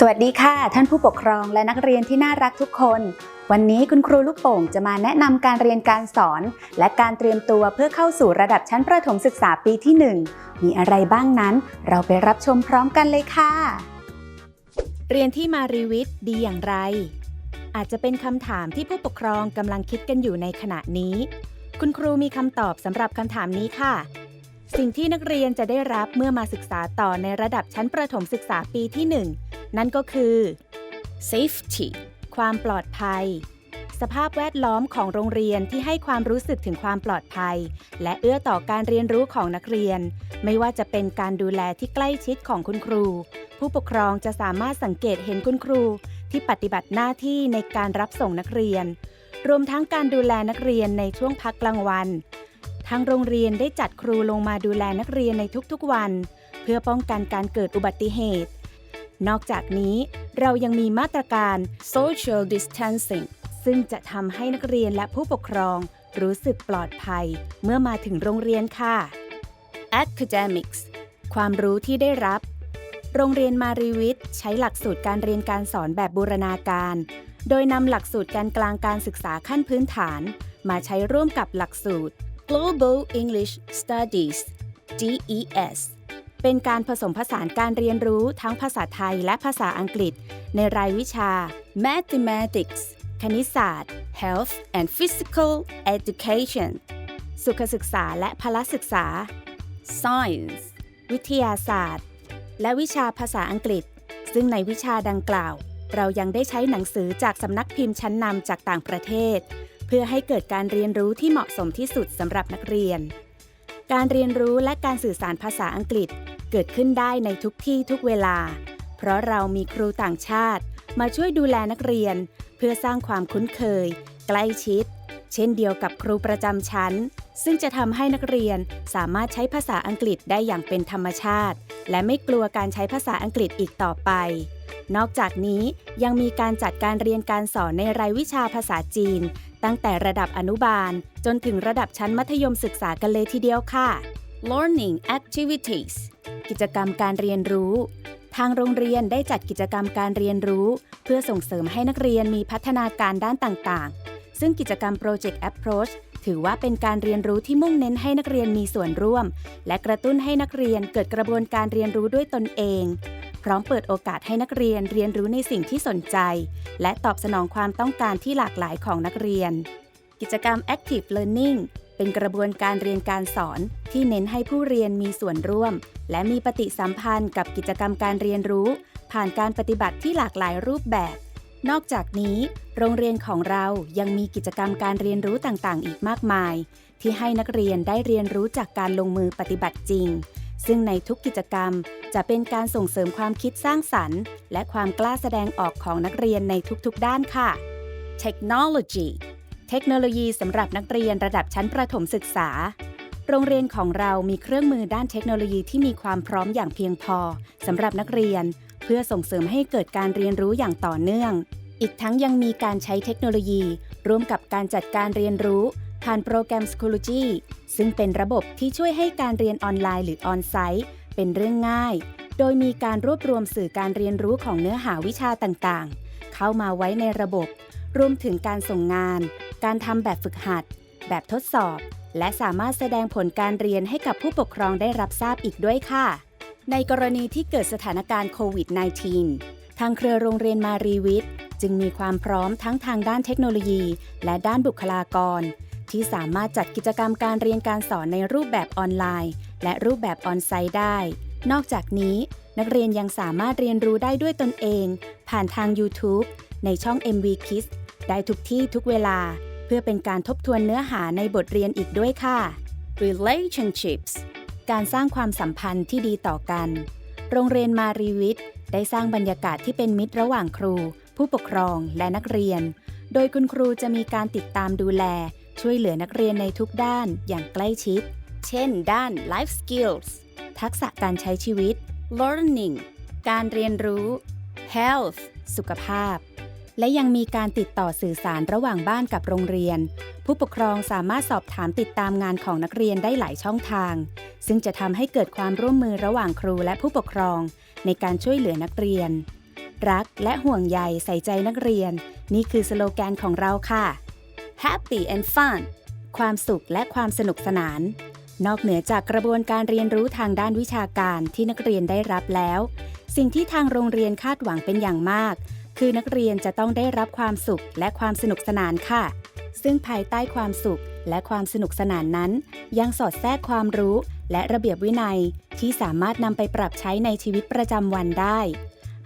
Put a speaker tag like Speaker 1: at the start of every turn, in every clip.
Speaker 1: สวัสดีค่ะ ท่านผู้ปกครองและนักเรียนที่น่ารักทุกคน วันนี้คุณครูลูกโป่งจะมาแนะนำการเรียนการสอน และการเตรียมตัวเพื่อเข้าสู่ระดับชั้นประถมศึกษาปีที่ 1 มีอะไรบ้างนั้น เราไปรับชมพร้อมกันเลยค่ะ เรียนที่มารีวิทย์ดีอย่างไร อาจจะเป็นคำถามที่ผู้ปกครองกำลังคิดกันอยู่ในขณะนี้ คุณครูมีคำตอบสำหรับคำถามนี้ค่ะ สิ่งที่นักเรียนจะได้รับเมื่อมาศึกษาต่อในระดับชั้นประถมศึกษาปีที่ 1 นั่นก็คือ safety ความปลอดภัย สภาพแวดล้อมของโรงเรียนที่ให้ความรู้สึกถึงความปลอดภัย และเอื้อต่อการเรียนรู้ของนักเรียน ไม่ว่าจะเป็นการดูแลที่ใกล้ชิดของคุณครู ผู้ปกครองจะสามารถสังเกตเห็นคุณครู ที่ปฏิบัติหน้าที่ในการรับส่งนักเรียน รวมทั้งการดูแลนักเรียนในช่วงพักกลางวันทางโรงเรียนได้จัดครูลงมาดูแลนักเรียนในทุกๆวัน เพื่อป้องกันการเกิดอุบัติเหตุ นอกจากนี้เรายังมีมาตรการ social distancing ซึ่งจะทำให้นักเรียนและผู้ปกครอง รู้สึกปลอดภัย เมื่อมาถึงโรงเรียนค่ะ academics ความรู้ที่ได้รับ โรงเรียนมารีวิทย์ใช้หลักสูตรการเรียนการสอนแบบบูรณาการ โดยนำหลักสูตรการกลางการศึกษาขั้นพื้นฐาน มาใช้ร่วมกับหลักสูตร Global English Studies GES เป็นการผสมผสานการเรียนรู้ทั้งภาษาไทยและภาษาอังกฤษ ในรายวิชา Mathematics คณิตศาสตร์ Health and Physical Education สุขศึกษาและพละศึกษา Science วิทยาศาสตร์ และวิชาภาษาอังกฤษ ซึ่งในวิชาดังกล่าว เรายังได้ใช้หนังสือจากสำนักพิมพ์ชั้นนำจากต่างประเทศ เพื่อให้เกิดการเรียนรู้ที่เหมาะสมที่สุดสำหรับนักเรียน การเรียนรู้และการสื่อสารภาษาอังกฤษเกิดขึ้นได้ในทุกที่ทุกเวลา เพราะเรามีครูต่างชาติ มาช่วยดูแลนักเรียน เพื่อสร้างความคุ้นเคย ใกล้ชิด เช่นเดียวกับครูประจำชั้น ซึ่งจะทำให้นักเรียนสามารถใช้ภาษาอังกฤษได้อย่างเป็นธรรมชาติ และไม่กลัวการใช้ภาษาอังกฤษอีกต่อไป นอกจากนี้ยังมีการจัดการเรียนการสอนในรายวิชาภาษาจีน ตั้งแต่ระดับอนุบาล จนถึงระดับชั้นมัธยมศึกษากันเลยทีเดียวค่ะ Learning Activities กิจกรรมการเรียนรู้ ทางโรงเรียนได้จัดกิจกรรมการเรียนรู้ เพื่อส่งเสริมให้นักเรียนมีพัฒนาการด้านต่างๆ ซึ่งกิจกรรม Project Approach ถือว่าเป็นการเรียนรู้ที่มุ่งเน้นให้นักเรียนมีส่วนร่วม และกระตุ้นให้นักเรียนเกิดกระบวนการเรียนรู้ด้วยตนเอง พร้อมเปิดโอกาสให้นักเรียนเรียนรู้ในสิ่งที่สนใจ และตอบสนองความต้องการที่หลากหลายของนักเรียน กิจกรรม Active Learning เป็นกระบวนการเรียนการสอนที่เน้นให้ผู้เรียนมีส่วนร่วม และมีปฏิสัมพันธ์กับกิจกรรมการเรียนรู้ ผ่านการปฏิบัติที่หลากหลายรูปแบบ นอกจากนี้ โรงเรียนของเรายังมีกิจกรรมการเรียนรู้ต่างๆ อีกมากมาย ที่ให้นักเรียนได้เรียนรู้จากการลงมือปฏิบัติจริง ซึ่งในทุกกิจกรรมจะเป็นการส่งเสริมความคิดสร้างสรรค์ และความกล้าแสดงออกของนักเรียนในทุกๆด้านค่ะ Technology เทคโนโลยีสำหรับนักเรียนระดับชั้นประถมศึกษา โรงเรียนของเรามีเครื่องมือด้านเทคโนโลยีที่มีความพร้อมอย่างเพียงพอสำหรับนักเรียน เพื่อส่งเสริมให้เกิดการเรียนรู้อย่างต่อเนื่อง อีกทั้งยังมีการใช้เทคโนโลยี ร่วมกับการจัดการเรียนรู้ ผ่านโปรแกรม Schoology ซึ่งเป็นระบบที่ช่วยให้การเรียนออนไลน์หรือออนไซต์เป็นเรื่องง่าย โดยมีการรวบรวมสื่อการเรียนรู้ของเนื้อหาวิชาต่างๆ เข้ามาไว้ในระบบ รวมถึงการส่งงาน การทำแบบฝึกหัด แบบทดสอบ และสามารถแสดงผลการเรียนให้กับผู้ปกครองได้รับทราบอีกด้วยค่ะ ในกรณีที่เกิดสถานการณ์โควิด -19 ทางเครือโรงเรียนมารีวิทย์จึงมีความพร้อมทั้งทางด้านเทคโนโลยี และด้านบุคลากร ที่สามารถจัดกิจกรรมการเรียนการสอนในรูปแบบออนไลน์ และรูปแบบออนไซต์ได้ นอกจากนี้ นักเรียนยังสามารถเรียนรู้ได้ด้วยตนเอง ผ่านทาง YouTube ในช่อง MV Kids ได้ทุกที่ทุกเวลา เพื่อเป็นการทบทวนเนื้อหาในบทเรียนอีกด้วยค่ะ relationships การสร้างความสัมพันธ์ที่ดีต่อกัน โรงเรียนมารีวิทย์ได้สร้างบรรยากาศที่เป็นมิตรระหว่างครู ผู้ปกครองและนักเรียน โดยคุณครูจะมีการติดตามดูแล ช่วยเหลือนักเรียนในทุกด้านอย่างใกล้ชิด เช่น ด้าน life skills ทักษะการใช้ชีวิต learning การเรียนรู้ health สุขภาพ และยังมีการติดต่อสื่อสารระหว่างบ้านกับโรงเรียน ผู้ปกครองสามารถสอบถามติดตามงานของนักเรียนได้หลายช่องทาง ซึ่งจะทำให้เกิดความร่วมมือระหว่างครูและผู้ปกครอง ในการช่วยเหลือนักเรียน รักและห่วงใยใส่ใจนักเรียน นี่คือสโลแกนของเราค่ะ Happy and Fun ความสุขและความสนุกสนาน นอกเหนือจากกระบวนการเรียนรู้ทางด้านวิชาการที่นักเรียนได้รับแล้ว สิ่งที่ทางโรงเรียนคาดหวังเป็นอย่างมาก คือนักเรียนจะต้องได้รับความสุขและความสนุกสนานค่ะ ซึ่งภายใต้ความสุขและความสนุกสนานนั้น ยังสอดแทรกความรู้และระเบียบวินัยที่สามารถนำไปปรับใช้ในชีวิตประจำวันได้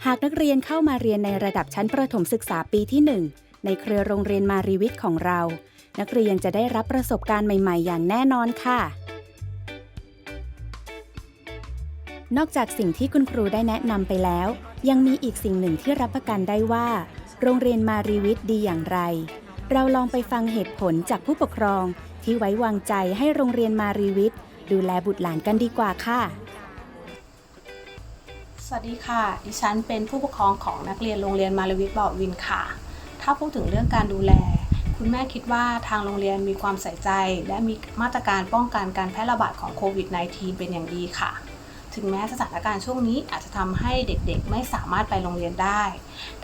Speaker 1: หากนักเรียนเข้ามาเรียนในระดับชั้นประถมศึกษาปีที่ 1 ในเครือโรงเรียนมารีวิทย์ของเรา นักเรียนจะได้รับประสบการณ์ใหม่ๆ อย่างแน่นอนค่ะ นอกจากสิ่งที่คุณครูได้แนะนำไปแล้ว ยังมีอีกสิ่งหนึ่งที่รับประกันได้ว่า โรงเรียนมารีวิทย์ดีอย่างไร เราลองไปฟังเหตุผลจากผู้ปกครอง ที่ไว้วางใจให้โรงเรียนมารีวิทย์ดูแลบุตรหลานกันดีกว่าค่ะ
Speaker 2: สวัสดีค่ะ ดิฉันเป็นผู้ปกครองของนักเรียนโรงเรียนมาลวิทย์บ่อวินค่ะ ถ้าพูดถึงเรื่องการดูแล คุณแม่คิดว่าทางโรงเรียนมีความใส่ใจ และมีมาตรการป้องกันการแพร่ระบาดของโควิด -19 เป็นอย่างดีค่ะ ถึงแม้สถานการณ์ช่วงนี้อาจจะทำให้เด็กๆ ไม่สามารถไปโรงเรียนได้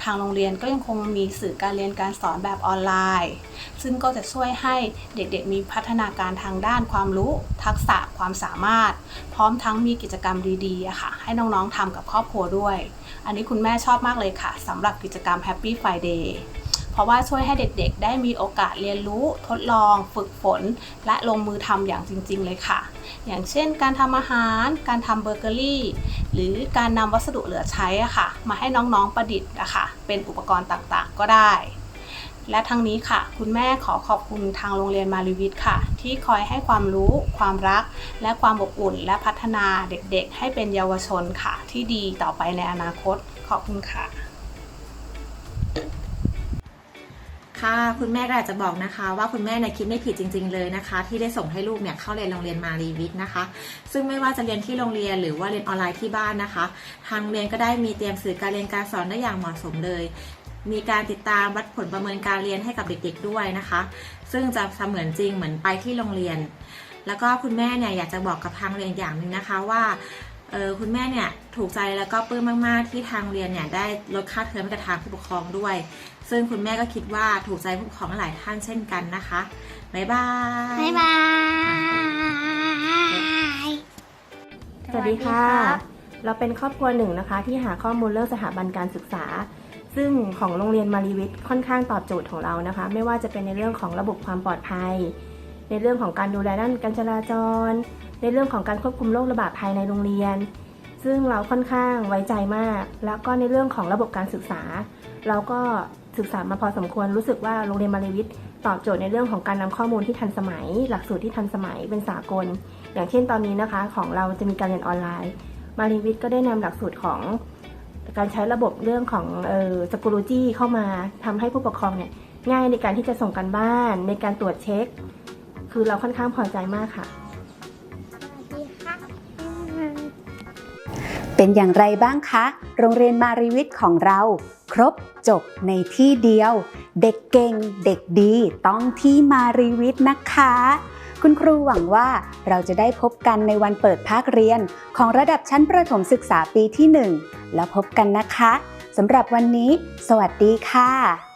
Speaker 2: ทางโรงเรียนก็ยังคงมีสื่อการเรียนการสอนแบบออนไลน์ ซึ่งก็จะช่วยให้เด็กๆ มีพัฒนาการทางด้านความรู้ ทักษะความสามารถ พร้อมทั้งมีกิจกรรมดีๆค่ะ ให้น้องๆทำกับครอบครัวด้วย อันนี้คุณแม่ชอบมากเลยค่ะสำหรับกิจกรรม Happy Friday ราะว่าช่วยให้เด็กๆ ได้มีโอกาสเรียนรู้ทดลอง ฝึกฝน และลงมือทำอย่างจริง ๆ เลยค่ะ อย่างเช่น การทำอาหาร การทำเบเกอรี่ หรือการนำวัสดุเหลือใช้อะค่ะ มาให้น้องๆประดิษฐ์อะค่ะเป็นอุปกรณ์ต่างๆ ก็ได้และทั้งนี้ค่ะ คุณแม่ขอขอบคุณทางโรงเรียนมาริวิทค่ะ ที่คอยให้ความรู้ ความรัก และความอบอุ่น และพัฒนาเด็กๆ ให้เป็นเยาวชนค่ะ ที่ดีต่อไปในอนาคต ขอบคุณค่ะ
Speaker 3: ค่ะคุณแม่ก็อยากจะบอกนะคะ ว่าคุณแม่เนี่ยคิดไม่ผิดจริง ๆ เลยนะคะ ที่ได้ส่งให้ลูกเนี่ยเข้าเรียนโรงเรียนมารีวิทนะคะ ซึ่งไม่ว่าจะเรียนที่โรงเรียนหรือว่าเรียนออนไลน์ที่บ้านนะคะ ทางเรียนก็ได้มีเตรียมสื่อการเรียนการสอนได้อย่างเหมาะสมเลย มีการติดตามวัดผลประเมินการเรียนให้กับเด็ก ๆด้วยนะคะ ซึ่งจะเสมือนจริงเหมือนไปที่โรงเรียน แล้วก็คุณแม่เนี่ยอยากจะบอกกับทางเรียนอย่างหนึ่งนะคะว่า คุณแม่เนี่ยถูกใจแล้วก็ปลื้มมากๆ ที่ทางโรงเรียนเนี่ยได้ลดค่าเทอมให้กับทางผู้ปกครองด้วย ซึ่งคุณแม่ก็คิดว่าถูกใจผู้ปกครองหลายท่านเช่นกันนะคะบ๊ายบาย
Speaker 4: บ๊ายบาย
Speaker 5: สวัสดีค่ะ เราเป็นครอบครัวหนึ่งนะคะ ที่หาข้อมูลเรื่องสถาบันการศึกษา ซึ่งของโรงเรียนมารีวิทย์ค่อนข้างตอบโจทย์ของเรานะคะ ไม่ว่าจะเป็นในเรื่องของระบบความปลอดภัย ในเรื่องของการดูแลด้านการจราจร ในเรื่องของการควบคุมโรคระบาดภายในโรงเรียน ซึ่งเราค่อนข้างไว้ใจมาก แล้วก็ในเรื่องของระบบการศึกษา เราก็ศึกษามาพอสมควรรู้สึกว่าโรงเรียนมารีวิทย์ตอบโจทย์ในเรื่องของการนำข้อมูลที่ทันสมัย หลักสูตรที่ทันสมัยเป็นสากล อย่างเช่นตอนนี้นะคะของเราจะมีการเรียนออนไลน์ มารีวิทย์ก็ได้นำหลักสูตรของการใช้ระบบเรื่องของเอ่อสกูลูจี้เข้ามาทำให้ผู้ปกครองเนี่ยง่ายในการที่จะส่งกันบ้านในการตรวจเช็ค คือเราค่อนข้างพอใจมาก
Speaker 4: ค่ะ
Speaker 1: เป็นอย่างไรบ้างคะ โรงเรียนมารีวิทย์ของเรา ครบจบในที่เดียว เด็กเก่งเด็กดีต้องที่มารีวิทย์นะคะ คุณครูหวังว่าเราจะได้พบกันในวันเปิดภาคเรียน ของระดับชั้นประถมศึกษาปีที่ 1 แล้วพบกันนะคะสำหรับวันนี้ สวัสดีค่ะ